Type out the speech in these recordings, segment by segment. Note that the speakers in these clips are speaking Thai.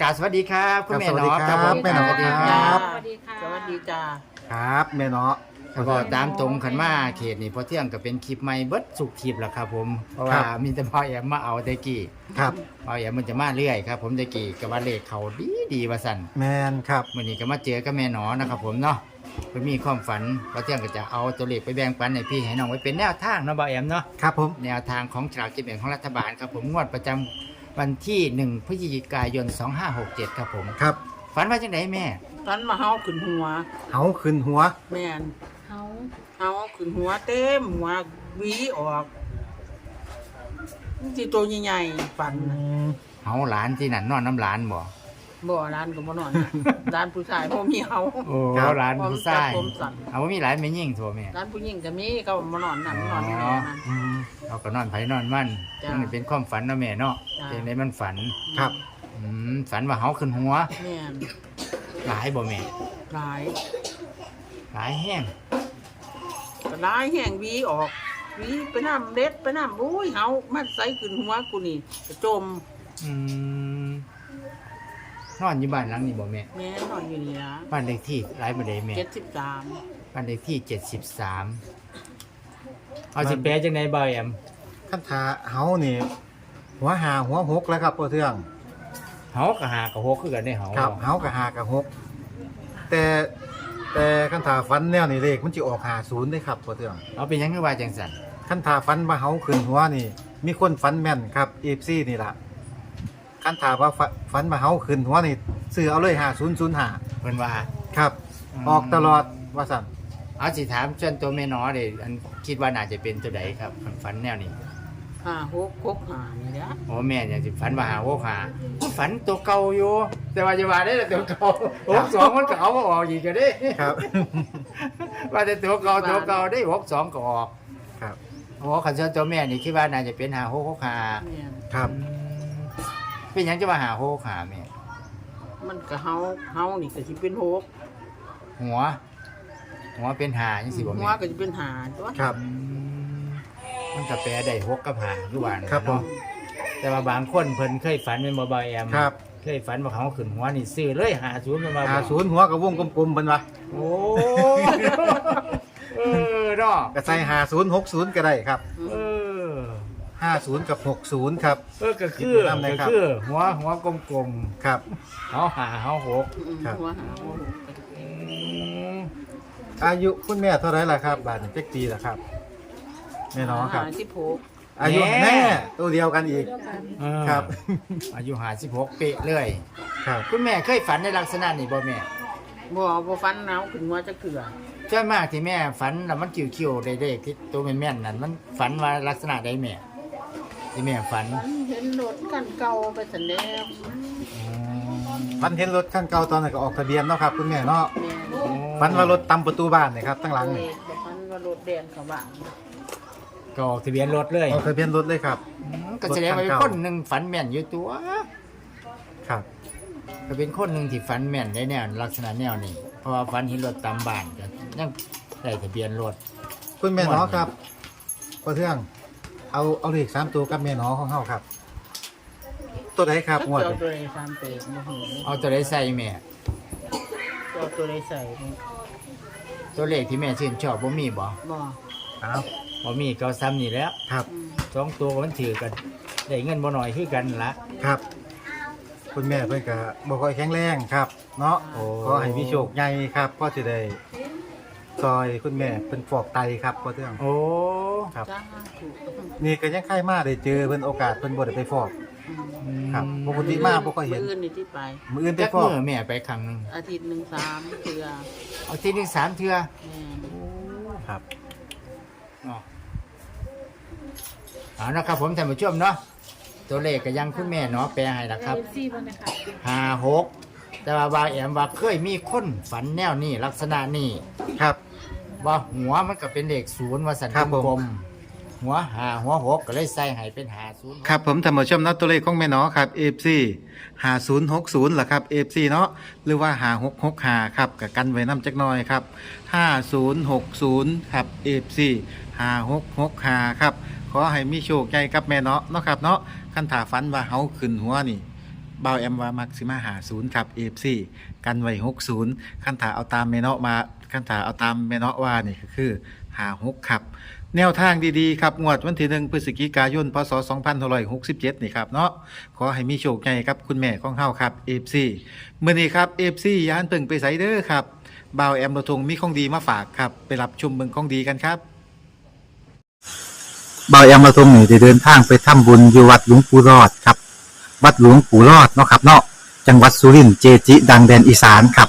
กราบสวัสดีครับคุณแม่ครับสวัสดีเนาะครับผมแม่เนาะ สวัสดีคครัรับบสวัสดีค่ะ สวัสดีจ้า ครับแม่เนาะ แล้วก็ตามตรงขันมาเขตนี่พอเที่ยงก็เป็นคลิปใหม่เบิดสุกคลิปแล้วครับผมเพราะว่ามีแต่พ่อแอมมาเอาแตะกี้ครับ พ่อแอมมันจะมาเรื่อยครับผมแตะกี้กับว่าเลขเขาดีดีว่าสั่นแมนครับ มื่อนี้ก็มาเจอกับแม่หนอนะครับผมเนาะเพิ่นมีความฝันพอเที่ยงก็จะเอาตัวเลขไปแบ่งปันให้พี่ให้น้องไว้เป็นแนวทางเนาะบ่าวแอมเนาะ ครับผม แนวทางของฉลากกินแบ่งของรัฐบาลครับผมงวดประจำ วันที่ 1พฤศจิกายน 2567 ครับผม ครับ ฝันว่าจังไดแม่ ตอนมาเฮาขึ้นหัว เฮาขึ้นหัว แม่นเขาเฮาขึ้นหัวเต็มหัวหวีออกมันสิตัวใหญ่ๆฝันอืน่ะมเฮาหลานที่นั่นนอนน้ำหลานบ่ บ่ร้านก็บ่นอนร้านผู้ชายบ่มีเฮาโอ้หลานผู้ชายผมสั่นเอาว่ามีหลานไม่ยิ่งโทแม่ ร้านผู้หญิงก็มีก็บ่นอนนั่นนอนนี่แม่นั่น อืมเอาก็นอนไผนอนมันจ้ะมันเป็นความฝันเนาะแม่เนาะจ้ะ เป็นไดมันฝันครับ อืมฝันว่าเฮาขึ้นหัว แม่นหลายบ่แม่หลายหลายแห้งก็หลายแห้งหวีออกหวีไปน้ำเด็ดไปน้ำอุ้ยเฮามันใส่ขึ้นหัวกูนี่ก็จมอืม นอนอยู่บ้านหลังนี้บ่แม่แม่นอนอยู่นี่นะบ้านเลขที่หลายบ่ได้แม่73บ้านเลขที่73เอาสิแปลจังไดบ่าวแอมคันทาเฮานี่ หัวหาหัวหกแล้วครับพ่อเทือง เฮาก็หากับหกคือกันได้เฮาครับเฮากับหากับหกแต่แต่คันทาฟันแนวนี่เลขมันสิออกหาศูนย์ได้ครับพ่อเทืองเอาเป็นหยังคือว่าจังซั่นคันทาฟันว่าเฮาขึ้นหัวนี่ มีคนฟันแม่นครับ FC นี่ล่ะ คันทาว่าฟฟันว่าเฮาขึ้นหัวนี่ซื้อเอาเลย5005เพิ่นว่าครับอืมออกตลอดว่าสั่นเอาสิถามจนตัวแม่น้อเด้อันคิดว่าน่าจะเป็นตัวใดครับฝันแนวนี้ห้าหกหกห้านี่แหละโอ้แม่อยากสิฝันว่าหาโอ้หาฝันตัวเก่าอยู่ แต่ว่าจะว่าได้แต่ตัวเก่าหกสองมันก็เอาบ่ออกอีกก็ได้ครับ ว่าแต่ตัวเก่าตัวเก่าได้หกสองก็ออกครับ โอ้ขันเชิญตัวแม่นี่คิดว่าน่าจะเป็นหาหกหกหาแม่นครับ เป็นหยังจะว่าหาหกหกหาแม่มันก็เฮาเฮานี่ก็สิเป็นหกหัว หัวเป็นหาจังสิบ่หัแม่วก็สิเป็นหาตัวครับ อืมมันก็แปลได้หกกับหาคือว่านั่นครับผม เนาะแต่ว่าบางคนเพิ่นเคยฝันเป็นบ่บ่อยแอมครับ เคยฝันว่าเขาขึ้นหัวนี่ซื้อเลยหาศูนย์มันมาหาศูนย์หัวกับวงกลมๆเป็นวะโอ้เออเนาะ ก็ใส่หาศูนย์หกศูนย์ก็ได้ครับ เออ ห้าศูนย์กับหกศูนย์ครับ เออก็คือคิดไปนำเลยก็ครับ คือ หัวหัวกลมครับ ๆเขาหาเขาหกอืมครับ หัวหาหัวหกอืมอายุคุณแม่เท่าไหรล่ะครับ บาทเจ็กปีล่ะครับ แม่น้องครับ หาสิบหกอายุแม่ตัวเดียวกันอีกเออครับ อายุหาสิบหกเป๊ะเลย ครับ คุณแม่เคยฝันในลักษณะนี้บ่แม่บ่บ่ฟันหนาวขึ้นหัวจักเถื่อส่วนมากที่แม่ฝันแล้วมันคิวๆได้เลขที่ตัวแม่นๆนั่นมันฝันว่าลักษณะใดแม่ ที่แม่ฝันฟันเห็นรถคันเก่าไปสันแล้วอ๋อฟันเห็นรถคันเก่าตอนนั้นก็ออกทะเบียนเนาะครับคุณแม่เนาะแม่นฟันว่ารถตำประตูบ้านนะครับตั้งหลังโอ้ยนี่บ่ฟันว่ารถแดงเขาบ้านก็ออกทะเบียนรถเลยออกทะเบียนรถเลยครับ อืมก็แสดงว่าเป็นคนหนึ่งฝันแม่นอยู่ตัว ครับ ก็เป็นคนหนึ่งที่ฝันแม่นได้แนวลักษณะแนวนี้เพราะว่าฝันเห็นรถตามบ้านก็ยังได้ทะเบียนรถคุณแม่น้องครับพ่อเทือง เอาเอาเลขสามตัวกับแม่น้องของเฮาครับ ตัวไหนครับงวดเจ้านี้ตัวใดสามเตะบ่ฮู้เอาตัวได้ใส่แม่เจ้าตัวใดใส่นี่ตัวเลขที่แม่ชื่นชอบบ่มีบ่บ่เอาบ่มีก็ซ้ำนี่แหล้วครับอืมสองตัวมันถือกันได้เงินบ่น้อยคือกันละ ครับ คุณแม่เพิ่นก็บ่ค่อยแข็งแรงครับ เนาะโอ้ ขอให้มีโชคใหญ่ครับก็สิได้ซอยคุณแม่เป็นฟอกไตครับพ่อเทืองโอ้ ครับ จ้าถูกนี่ก็ยังใครมาได้เจอเพิ่นโอกาสเพิ่นบ่ได้ไปฟอกอืมครับปกติมาบ่ค่อยเห็น มื้อนี่ที่ไป มื้ออื่นไปจักฟอกมือแม่ไปครั้งหนึงอาทิตย์หนึ่งสามเทื่อเอาทีหนึงสามเทื่อแม่นครับ อ๋อเอานะครับผมท่านผู้ชมเนาะตัวเลขก็ยังคุณแม่เนาะแปลให้ละครับเอฟซีบ้างนะคะห้าหกแต่ว่าบาแอมว่าเคยมีคนฝันแนวนี้ลักษณะนี้ครับ ว่าหัวมันก็เป็นเลขศูนย์ว่าสันครับผม กลมๆหัวหาหัวหกก็เลยใส่ให้เป็นหาศูนย์ ครับผมท่านผู้ชมนะตัวเลขของแม่น้อครับ FC 5060ล่ะครับ FC เนาะหรือว่า5665ครับกับกันไว้นำจักหน่อยครับ 5060 ครับ FC 5665ครับ ขอให้มีโชคใหญ่กับแม่เนาะเนาะครับเนาะคันถาฝันว่าเฮาขึ้นหัวนี่บ่าวแอมว่ามักสิมาหาศูนย์ครับ FC กันไว้60คันถ้าเอาตามเมเนาะมา คันถาเอาตามเมเนาะว่านี่ก็คือ56ครับ แนวทางดีๆครับงวดวันที่1พฤศจิกายนพศ2567 นี่ครับเนาะขอให้มีโชคใหญ่ครับคุณแม่ของเฮาครับ FC มื้อนี้ครับ FC ย่านเพิ่งไปไสเด้อครับบ่าวแอมระทงมีของดีมาฝากครับ ไปรับชมเบิ่งของดีกันครับบายอมาตย์ทงนี่ได้เดินทางไปทำบุญอยู่วัดหลวงปู่รอดครับ วัดหลวงปู่รอดเนาะครับเนาะจังหวัดสุรินทร์เจจิ ดังแดนอีสานครับ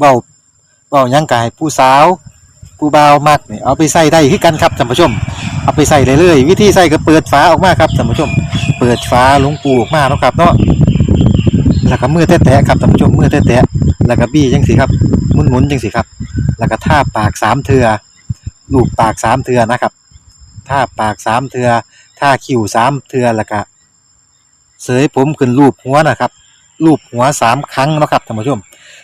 เบาเบายังกายผู้สาวผู้บ่าวมักเนี่ยเอาไปใส่ได้คือกันครับท่านผู้ชม เอาไปใส่เลยเลยวิธีใส่ก็เปิดฝาออกมาครับท่านผู้ชม เปิดฝาหลวงปูออกมาเนาะครับเนาะแล้วก็มือแตะๆครับท่านผู้ชมมือแตะๆแล้วก็บี้จังสิครับหมุนๆจังสิครับ แล้วก็ท่าปากสามเทือลูบปากสามเทือนะครับท่าปากสามเทือท่าคิ้วสามเทือแล้วก็เสยผมขึ้นรูปหัวนะครับรูปหัวสามครั้งนะครับท่านผู้ชม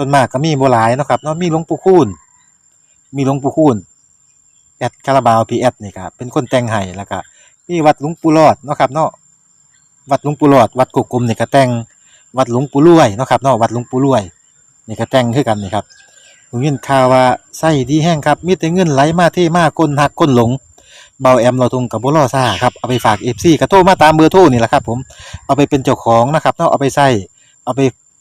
ส่วนมากก็มีบหลายนะครับเนาะมีหลวงปู่คูณมีหลวงปู่คูณแอดคาราบาวพีแอดนี่ครับเป็นคนแต่งให้แล้วก็มีวัดหลวงปู่รอดนะครับเนาะวัดหลวงปู่รอด วัดกุกกลมนี่ก็แต่งวัดหลวงปู่รวยนะครับเนาะวัดหลวงปู่รวยนี่ก็แต่งคือกันนี่ครับผมยินข่าวว่าไส้ดีแห้งครับมีแต่เงินไหลมาเทมาคนหักคนหลงเบาแอมเราทงกับบุรอซ่าครับเอาไปฝากเอฟซีกระโทรมาตามเบอร์โทรนี่แหละครับผมเอาไปเป็นเจ้าของนะครับเนาะเอาไปใส่เอาไป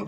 ณ